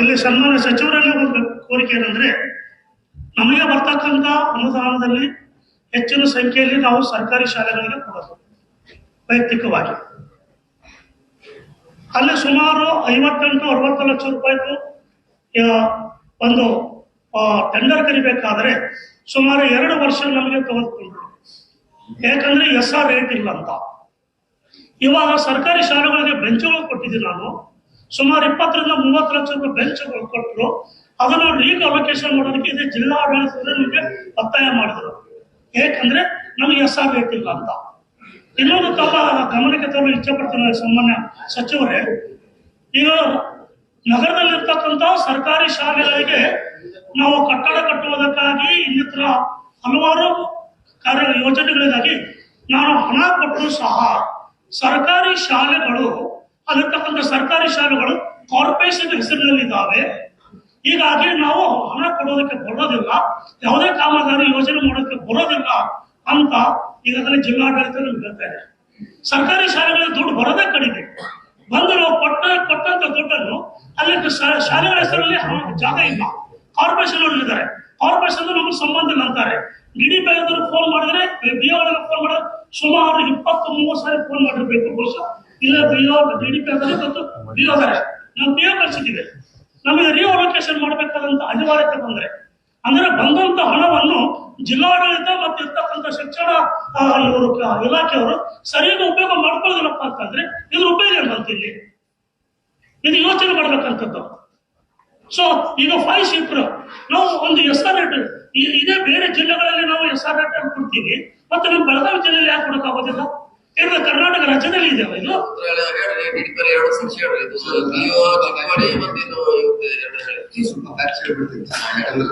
ಇಲ್ಲಿ ಸನ್ಮಾನ್ಯ ಸಚಿವರಲ್ಲಿ ಒಂದು ಕೋರಿಕೆ ಏನಂದ್ರೆ, ನಮಗೆ ಬರ್ತಕ್ಕಂತ ಅನುದಾನದಲ್ಲಿ ಹೆಚ್ಚಿನ ಸಂಖ್ಯೆಯಲ್ಲಿ ನಾವು ಸರ್ಕಾರಿ ಶಾಲೆಗಳಿಗೆ ಕೊಡೋದು, ವೈಯಕ್ತಿಕವಾಗಿ. ಅಲ್ಲಿ ಸುಮಾರು ಐವತ್ತೆಂಟು, ಅರವತ್ತು ಲಕ್ಷ ರೂಪಾಯಿದು ಒಂದು ಟೆಂಡರ್ ಕರಿಬೇಕಾದ್ರೆ ಸುಮಾರು ಎರಡು ವರ್ಷ ನಮಗೆ ತೆಗೆದುಕೊಂಡ್ರು ಯಾಕಂದ್ರೆ ಎಸ್ ಆರ್ ರೇಟ್ ಇಲ್ಲ ಅಂತ. ಇವಾಗ ಸರ್ಕಾರಿ ಶಾಲೆಗಳಿಗೆ ಬೆಂಚುಗಳು ಕೊಟ್ಟಿದ್ದೀನಿ ನಾನು. ಸುಮಾರು ಇಪ್ಪತ್ತರಿಂದ ಮೂವತ್ತು ಲಕ್ಷ ರೂಪಾಯಿ ಬೆಂಚ್ಗಳು ಕೊಟ್ಟರು ಅದನ್ನು ರೀಅಲೋಕೇಶನ್ ಮಾಡೋದಕ್ಕೆ ಇದೆ ಜಿಲ್ಲಾ ಆಡಳಿತದಲ್ಲಿ ನಮಗೆ ಒತ್ತಾಯ ಮಾಡಿದ್ರು. ಯಾಕಂದ್ರೆ ನಮಗೆ ಎಸ್ ಆರ್ ಅಂತ. ಇನ್ನೊಂದು ತಮ್ಮ ಗಮನಕ್ಕೆ ತರಲು ಇಚ್ಛೆಪಡ್ತೀನಿ ಸಾಮಾನ್ಯ ಸಚಿವರೇ. ಈಗ ನಗರದಲ್ಲಿರ್ತಕ್ಕಂಥ ಸರ್ಕಾರಿ ಶಾಲೆಗಳಿಗೆ ನಾವು ಕಟ್ಟಡ ಕಟ್ಟುವುದಕ್ಕಾಗಿ ಇನ್ನಿತರ ಹಲವಾರು ಕಾರ್ಯ ಯೋಜನೆಗಳಿಗಾಗಿ ನಾನು ಹಣ ಕೊಟ್ಟರು ಸಹ ಸರ್ಕಾರಿ ಶಾಲೆಗಳು ಅಲ್ಲಿರ್ತಕ್ಕಂಥ ಸರ್ಕಾರಿ ಶಾಲೆಗಳು ಕಾರ್ಪೊರೇಷನ್ ಹೆಸರಿನಲ್ಲಿ ಇದ್ದಾವೆ ಹೀಗಾಗಿ ನಾವು ಹಣ ಕೊಡೋದಕ್ಕೆ ಬರೋದಿಲ್ಲ. ಯಾವುದೇ ಕಾಮಗಾರಿ ಯೋಜನೆ ಮಾಡೋದಕ್ಕೆ ಬರೋದಿಲ್ಲ ಅಂತ ಈಗಾಗಲೇ ಜಿಲ್ಲಾಡಳಿತ ಹೇಳ್ತಾ ಇದೆ. ಸರ್ಕಾರಿ ಶಾಲೆಗಳಿಗೆ ದುಡ್ಡು ಬರೋದೇ ಕಡಿಮೆ. ಬಂದು ನಾವು ಕೊಟ್ಟ ಕೊಟ್ಟಂತ ದುಡ್ಡನ್ನು ಅಲ್ಲಿ ಶಾಲೆಗಳ ಹೆಸರಲ್ಲಿ ಜಾಗ ಇಲ್ಲ. ಕಾರ್ಪೊರೇಷನ್ ಇದ್ದಾರೆ ಕಾರ್ಪೊರೇಷನ್ ನಮ್ಗೆ ಸಂಬಂಧ ಅಂತಾರೆ. ಗಿಡಿ ಡಿ ಫೋನ್ ಮಾಡಿದ್ರೆ, ಬಿ ಫೋನ್ ಮಾಡಿದ್ರೆ ಸುಮಾರು ಇಪ್ಪತ್ತು, ಮೂವತ್ತು ಸಾರಿ ಫೋನ್ ಮಾಡಿರ್ಬೇಕು ಬಹುಶಃ. ಇಲ್ಲ B O D D P ಆದರೆ ಮತ್ತು ಬಿ ಓದರೆ ನಾವು ನಮಗೆ ರಿಅಲೋಕೇಶನ್ ಮಾಡಬೇಕಾದಂತ ಅನಿವಾರ್ಯತೆ ಬಂದ್ರೆ. ಅಂದ್ರೆ ಬಂದಂತ ಹಣವನ್ನು ಜಿಲ್ಲಾಡಳಿತ ಮತ್ತೆ ಇರ್ತಕ್ಕಂಥ ಶಿಕ್ಷಣ ಇವರು ಇಲಾಖೆಯವರು ಸರಿಯಾಗಿ ಉಪಯೋಗ ಮಾಡ್ಕೊಳ್ಳೋದಿಲ್ಲಪ್ಪ ಅಂತಂದ್ರೆ ಇದ್ರ ಉಪಯೋಗ ಏನು ಇಲ್ಲಿ? ಇದು ಯೋಚನೆ ಮಾಡ್ಬೇಕಂತದ್ದು. ಸೊ ಈಗ ಫೈವ್ ಶಿಫ್ಟ್ ನಾವು ಒಂದು ಎಸ್ ಆರ್ ರೇಟ್ ಇದೇ ಬೇರೆ ಜಿಲ್ಲೆಗಳಲ್ಲಿ ನಾವು ಎಸ್ ಆರ್ ರೇಟ್ ಕೊಡ್ತೀವಿ. ಮತ್ತೆ ನಮ್ಮ ಬೆಳಗಾವಿ ಜಿಲ್ಲೆಯಲ್ಲಿ ಯಾಕೆ ಕೊಡಕ್ಕಾಗೋದಿಲ್ಲ? ಇದು ಕರ್ನಾಟಕ ರಾಜ್ಯದಲ್ಲಿ ಇದೆ ಇದು? ಎರಡು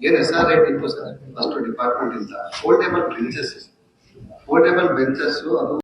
ಏನ್ ಎಸ್ ಆರ್ ರೇಟ್ ಇತ್ತು ಸರ್? ಫಸ್ಟ್ ಡಿಪಾರ್ಟ್ಮೆಂಟ್ ಇಂದ ಫೋಲ್ಡೇಬಲ್ ಬೆಂಚಸ್ ಫೋಲ್ಡೇಬಲ್ ಬೆಂಚಸ್ ಅದು